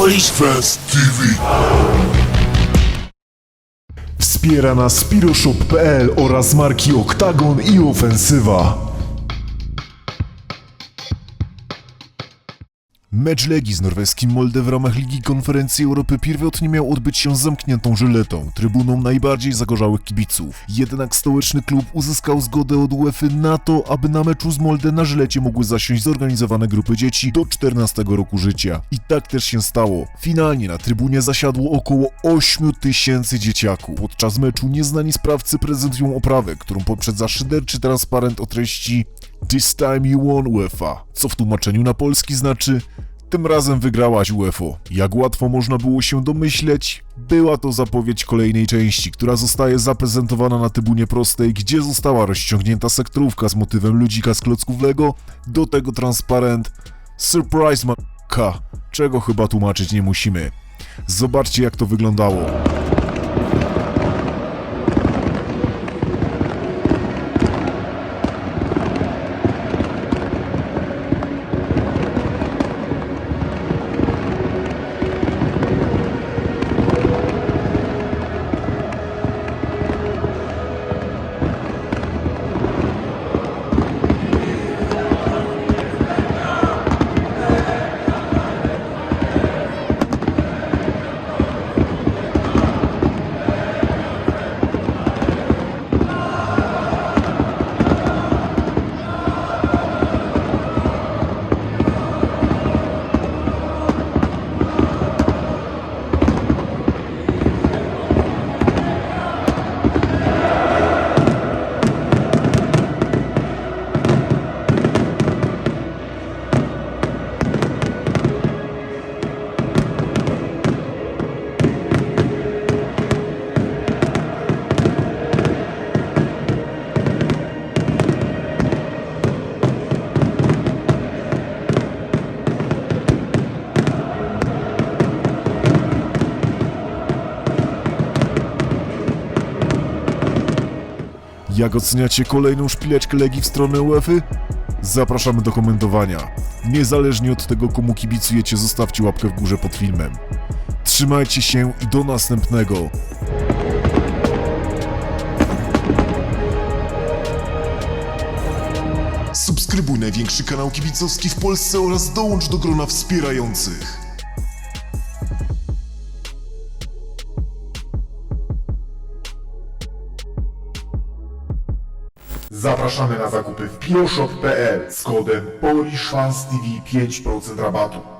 Polish TV. Wspiera nas Piroshop.pl oraz marki Oktagon i Ofensywa. Mecz Legii z norweskim Molde w ramach Ligi Konferencji Europy pierwotnie miał odbyć się z zamkniętą żyletą, trybuną najbardziej zagorzałych kibiców. Jednak stołeczny klub uzyskał zgodę od UEFA na to, aby na meczu z Molde na żylecie mogły zasiąść zorganizowane grupy dzieci do 14 roku życia. I tak też się stało. Finalnie na trybunie zasiadło około 8 tysięcy dzieciaków. Podczas meczu nieznani sprawcy prezentują oprawę, którą poprzedza szyderczy transparent o treści This time you won UEFA, co w tłumaczeniu na polski znaczy tym razem wygrałaś UEFA. Jak łatwo można było się domyśleć, była to zapowiedź kolejnej części, która zostaje zaprezentowana na trybunie prostej, gdzie została rozciągnięta sektorówka z motywem ludzika z klocków Lego, do tego transparent Surprise ma***ka, czego chyba tłumaczyć nie musimy. Zobaczcie jak to wyglądało. Jak oceniacie kolejną szpileczkę Legii w stronę UEFA? Zapraszamy do komentowania. Niezależnie od tego, komu kibicujecie, zostawcie łapkę w górze pod filmem. Trzymajcie się i do następnego. Subskrybuj największy kanał kibicowski w Polsce oraz dołącz do grona wspierających. Zapraszamy na zakupy w piroshop.pl z kodem PolishFansTV 5% rabatu.